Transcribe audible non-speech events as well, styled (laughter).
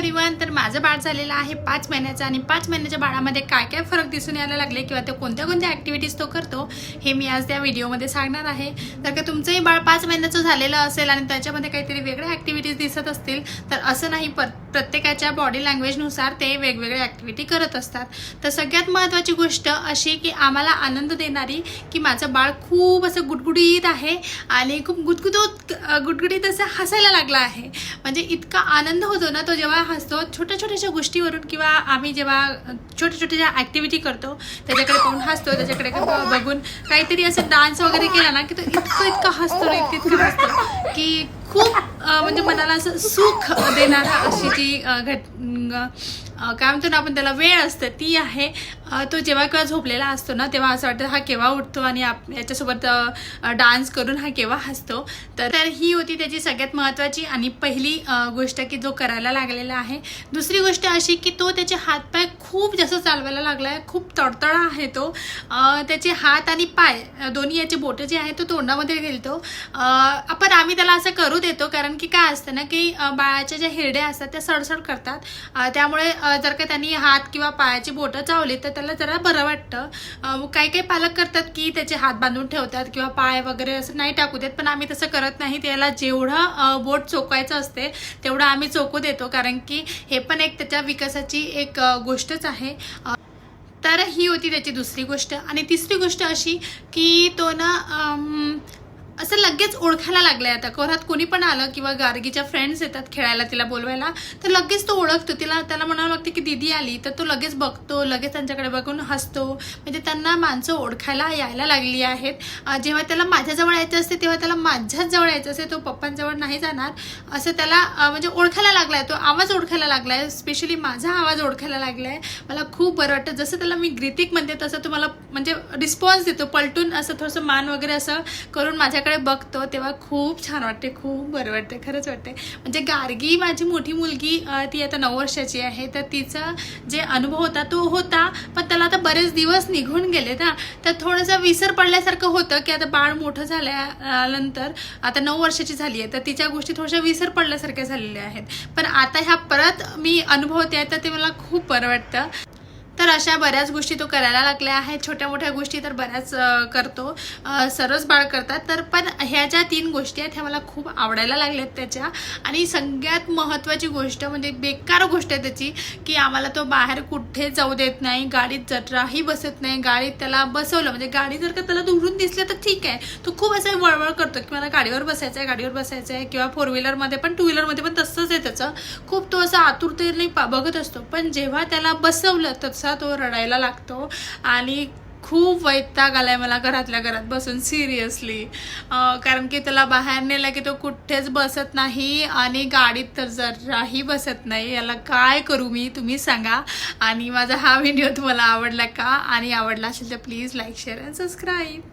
Everyone तर माझं बाळ झालेलं आहे पाच महिन्याचं आणि पाच महिन्याच्या बाळामध्ये काय काय फरक दिसून यायला लागले किंवा ते कोणत्या कोणत्या ॲक्टिव्हिटीज तो करतो हे मी आज त्या व्हिडिओमध्ये सांगणार आहे. तर का तुमचंही बाळ पाच महिन्याचं झालेलं असेल आणि त्याच्यामध्ये काहीतरी वेगळ्या ॲक्टिव्हिटीज दिसत असतील तर असं नाही पर प्रत्येकाच्या बॉडी लँग्वेजनुसार ते वेगवेगळ्या ॲक्टिव्हिटी करत असतात. तर सगळ्यात महत्त्वाची गोष्ट अशी की आम्हाला आनंद देणारी की माझं बाळ खूप असं गुडगुडीत आहे आणि खूप गुदगुदोत गुडगुडीत असं हसायला लागलं आहे. म्हणजे इतका आनंद होतो ना तो जेव्हा हसतो छोट्या छोट्याशा गोष्टीवरून किंवा आम्ही जेव्हा छोट्या छोट्या ज्या ॲक्टिव्हिटी करतो त्याच्याकडे पाहून हसतो त्याच्याकडे (laughs) बघून काहीतरी असं डान्स वगैरे केला ना की तो इतकं इतकं हसतो इतकं इतकं हसतो की खूप म्हणजे मनाला असं सुख देणारा अशी जी घट काय म्हणतो ना आपण त्याला वेळ असते ती आहे. तो जेव्हा केव्हा झोपलेला असतो ना तेव्हा असं वाटतं हा केव्हा उठतो आणि आप याच्यासोबत डान्स करून हा केव्हा हसतो. तर ही होती त्याची सगळ्यात महत्त्वाची आणि पहिली गोष्ट की जो करायला लागलेला आहे. दुसरी गोष्ट अशी की तो त्याचे हातपाय खूप जास्त चालवायला लागला आहे खूप तडतडा आहे तो. त्याचे हात आणि पाय दोन्ही याचे बोटं जे आहे तो तोंडामध्ये गेलतो. आपण आम्ही त्याला असं करू देतो कारण की काय असतं ना की बाळाच्या ज्या हिरड्या असतात त्या सडसड करतात. त्यामुळे जर का त्यांनी हात किंवा पायाची बोटं चावली तर त्याला जरा बरं वाटतं. काही काही पालक करतात की त्याचे हात बांधून ठेवतात किंवा पाय वगैरे असं नाही टाकू देत पण आम्ही तसं करत नाही. त्याला जेवढं बोट चोकायचं असते तेवढं आम्ही चोकू देतो कारण की हे पण एक त्याच्या विकासाची एक गोष्टच आहे. तर ही होती त्याची दुसरी गोष्ट. आणि तिसरी गोष्ट अशी की तो ना असं लगेच ओळखायला लागलाय आता. घरात कोणी पण आलं किंवा गार्गीच्या फ्रेंड्स येतात खेळायला तिला बोलवायला तर लगेच तो ओळखतो. तिला त्याला म्हणावं लागते की दिदी आली तर तो लगेच बघतो लगेच त्यांच्याकडे बघून हसतो. म्हणजे त्यांना माणसं ओळखायला यायला लागली आहेत. जेव्हा त्याला माझ्याजवळ यायचं असते तेव्हा त्याला माझ्याच जवळ यायचं असते. तो पप्पांजवळ नाही जाणार. असं त्याला म्हणजे ओळखायला लागलाय. तो आवाज ओळखायला लागलाय. स्पेशली माझा आवाज ओळखायला लागलाय. मला खूप बरं वाटतं. जसं त्याला मी ग्रीतिक म्हणते तसं तो मला म्हणजे रिस्पॉन्स देतो. पलटून असं थोडंसं मान वगैरे असं करून माझ्याकडे बघतो तेव्हा खूप छान वाटते खूप बरं वाटते खरंच वाटते. म्हणजे गार्गी माझी मोठी मुलगी ती आता नऊ वर्षाची आहे तर तिचा जे अनुभव होता तो होता पण त्याला आता बरेच दिवस निघून गेले ना तर थोडंसं विसर पडल्यासारखं होतं की आता बाळ मोठं झाल्यानंतर आता नऊ वर्षाची झाली आहे तर तिच्या गोष्टी थोड्याशा विसर पडल्यासारख्या झालेल्या आहेत. पण आता ह्या परत मी अनुभवते आहे तर ते मला खूप बरं वाटतं. तर अशा बऱ्याच गोष्टी तो करायला लागल्या आहेत छोट्या मोठ्या गोष्टी तर बऱ्याच करतो. सर्वच बाळ करतात. तर पण ह्या ज्या तीन गोष्टी आहेत ह्या मला खूप आवडायला लागल्यात त्याच्या. आणि सगळ्यात महत्त्वाची गोष्ट म्हणजे बेकार गोष्ट आहे त्याची की आम्हाला तो बाहेर कुठे जाऊ देत नाही. गाडीत जत्राही बसत नाही. गाडीत त्याला बसवलं. म्हणजे गाडी जर का त्याला दुरून दिसलं तर ठीक आहे. तो खूप असं वळवळ करतो की मला गाडीवर बसायचं आहे गाडीवर बसायचं आहे किंवा फोर व्हीलरमध्ये पण टू व्हीलरमध्ये पण तसंच आहे त्याचं. खूप तो असं आतुरतेने बघत असतो. पण जेव्हा त्याला बसवलं तसं तो रडायला लागतो आणि खूप वैताग आलाय मला घरातल्या घरात बसून सिरियसली कारण की त्याला बाहेर नेला की तो कुठेच बसत नाही आणि गाडीत तर जराही बसत नाही. याला काय करू मी? तुम्ही सांगा. आणि माझा हा व्हिडिओ तुम्हाला आवडला का? आणि आवडला असेल तर please like share and subscribe